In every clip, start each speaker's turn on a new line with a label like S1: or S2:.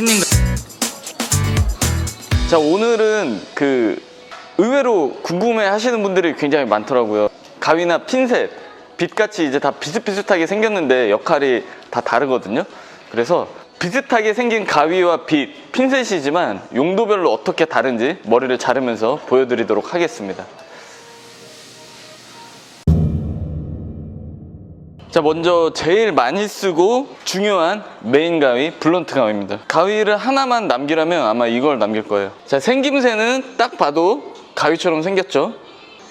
S1: 치킨님 자 오늘은 그 의외로 궁금해 하시는 분들이 굉장히 많더라고요. 가위나 핀셋 빛같이 이제 다 비슷비슷하게 생겼는데 역할이 다 다르거든요. 그래서 비슷하게 생긴 가위와 빗, 핀셋이지만 용도별로 어떻게 다른지 머리를 자르면서 보여드리도록 하겠습니다. 자 먼저 제일 많이 쓰고 중요한 메인 가위 블런트 가위입니다. 가위를 하나만 남기라면 아마 이걸 남길 거예요. 자 생김새는 딱 봐도 가위처럼 생겼죠?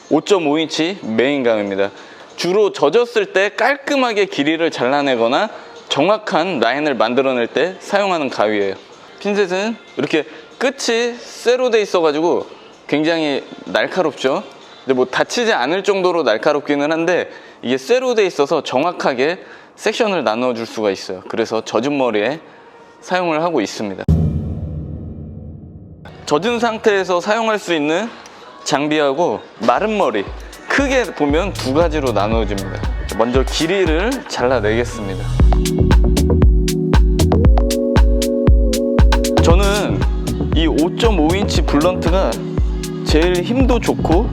S1: 5.5인치 메인 가위입니다. 주로 젖었을 때 깔끔하게 길이를 잘라내거나 정확한 라인을 만들어낼 때 사용하는 가위예요. 핀셋은 이렇게 끝이 쇠로 돼 있어 가지고 굉장히 날카롭죠? 근데 뭐 다치지 않을 정도로 날카롭기는 한데 이게 쇠로 돼 있어서 정확하게 섹션을 나눠 줄 수가 있어요. 그래서 젖은 머리에 사용을 하고 있습니다. 젖은 상태에서 사용할 수 있는 장비하고 마른 머리 크게 보면 두 가지로 나누어집니다. 먼저 길이를 잘라내겠습니다. 저는 이 5.5인치 블런트가 제일 힘도 좋고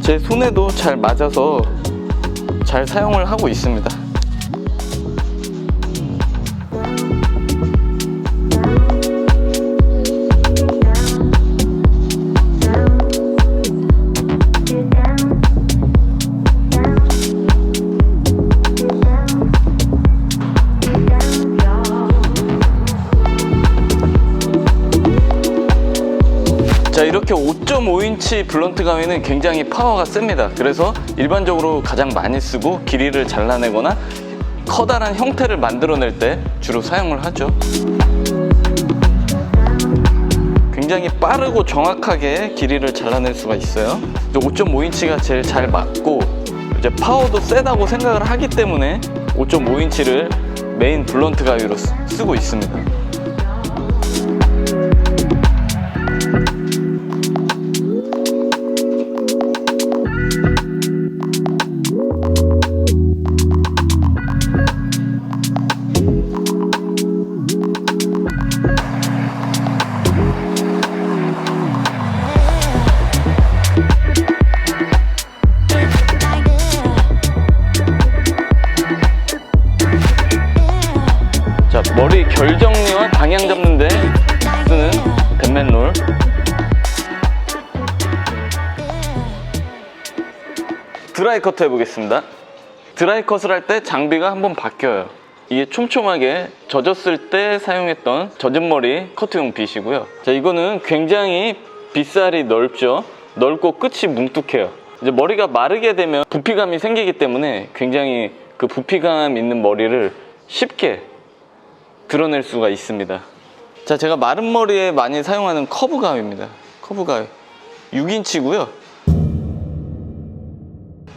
S1: 제 손에도 잘 맞아서 잘 사용을 하고 있습니다. 이렇게 5.5인치 블런트 가위는 굉장히 파워가 셉니다. 그래서 일반적으로 가장 많이 쓰고 길이를 잘라내거나 커다란 형태를 만들어낼 때 주로 사용을 하죠. 굉장히 빠르고 정확하게 길이를 잘라낼 수가 있어요. 5.5인치가 제일 잘 맞고 이제 파워도 세다고 생각을 하기 때문에 5.5인치를 메인 블런트 가위로 쓰- 쓰고 있습니다 머리 결 정리와 방향 잡는데 쓰는 뱃맨롤. 드라이 커트 해보겠습니다. 드라이 컷을 할 때 장비가 한번 바뀌어요. 이게 촘촘하게 젖었을 때 사용했던 젖은 머리 커트용 빗이고요. 자 이거는 굉장히 빗살이 넓죠? 넓고 끝이 뭉툭해요. 이제 머리가 마르게 되면 부피감이 생기기 때문에 굉장히 그 부피감 있는 머리를 쉽게 드러낼 수가 있습니다. 자, 제가 마른 머리에 많이 사용하는 커브 가위입니다. 커브 가위. 6인치고요.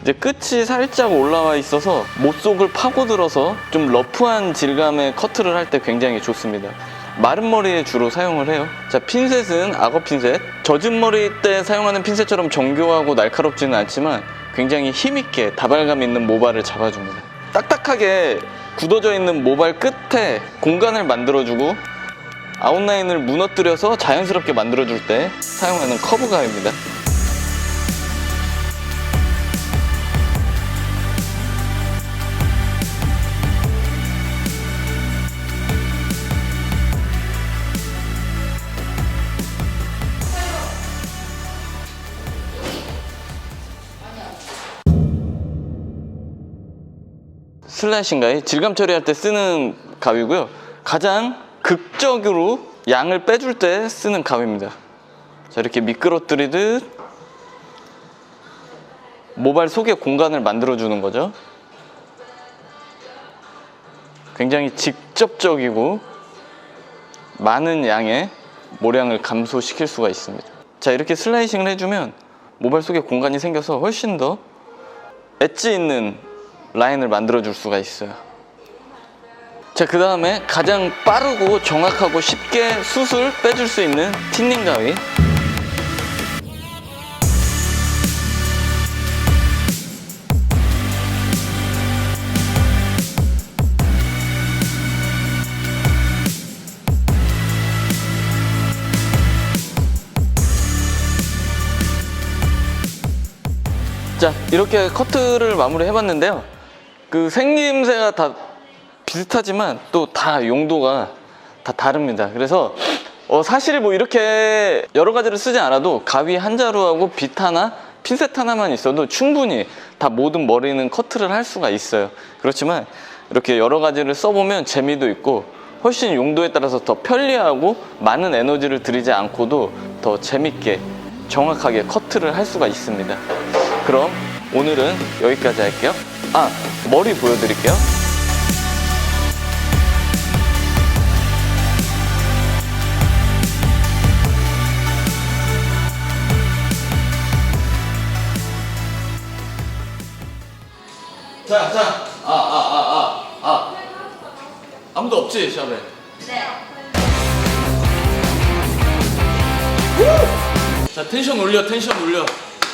S1: 이제 끝이 살짝 올라와 있어서 못 속을 파고들어서 좀 러프한 질감의 커트를 할 때 굉장히 좋습니다. 마른 머리에 주로 사용을 해요. 자, 핀셋은 악어 핀셋. 젖은 머리 때 사용하는 핀셋처럼 정교하고 날카롭지는 않지만 굉장히 힘있게 다발감 있는 모발을 잡아줍니다. 딱딱하게 굳어져 있는 모발 끝에 공간을 만들어주고 아웃라인을 무너뜨려서 자연스럽게 만들어줄 때 사용하는 커브 가위입니다. 슬라이싱 가위 질감 처리할 때 쓰는 가위고요. 가장 극적으로 양을 빼줄 때 쓰는 가위입니다. 자 이렇게 미끄러뜨리듯 모발 속에 공간을 만들어 주는 거죠. 굉장히 직접적이고 많은 양의 모량을 감소시킬 수가 있습니다. 자 이렇게 슬라이싱을 해주면 모발 속에 공간이 생겨서 훨씬 더 엣지 있는 라인을 만들어 줄 수가 있어요. 자 그 다음에 가장 빠르고 정확하고 쉽게 수술 빼줄 수 있는 틴닝 가위. 자 이렇게 커트를 마무리 해봤는데요. 그 생김새가 다 비슷하지만 또 다 용도가 다 다릅니다. 그래서 어, 사실 뭐 이렇게 여러 가지를 쓰지 않아도 가위 한 자루하고 빗 하나, 핀셋 하나만 있어도 충분히 다 모든 머리는 커트를 할 수가 있어요. 그렇지만 이렇게 여러 가지를 써보면 재미도 있고 훨씬 용도에 따라서 더 편리하고 많은 에너지를 들이지 않고도 더 재밌게 정확하게 커트를 할 수가 있습니다. 그럼 오늘은 여기까지 할게요. 아, 머리 보여드릴게요. 자, 자, 아, 아, 아, 아, 아. 아무도 없지, 샵에? 자, 텐션 올려, 텐션 올려.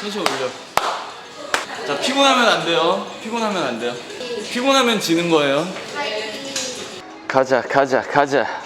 S1: 텐션 올려. 자, 피곤하면 안 돼요. 피곤하면 안 돼요. 피곤하면 지는 거예요. 가자, 가자, 가자.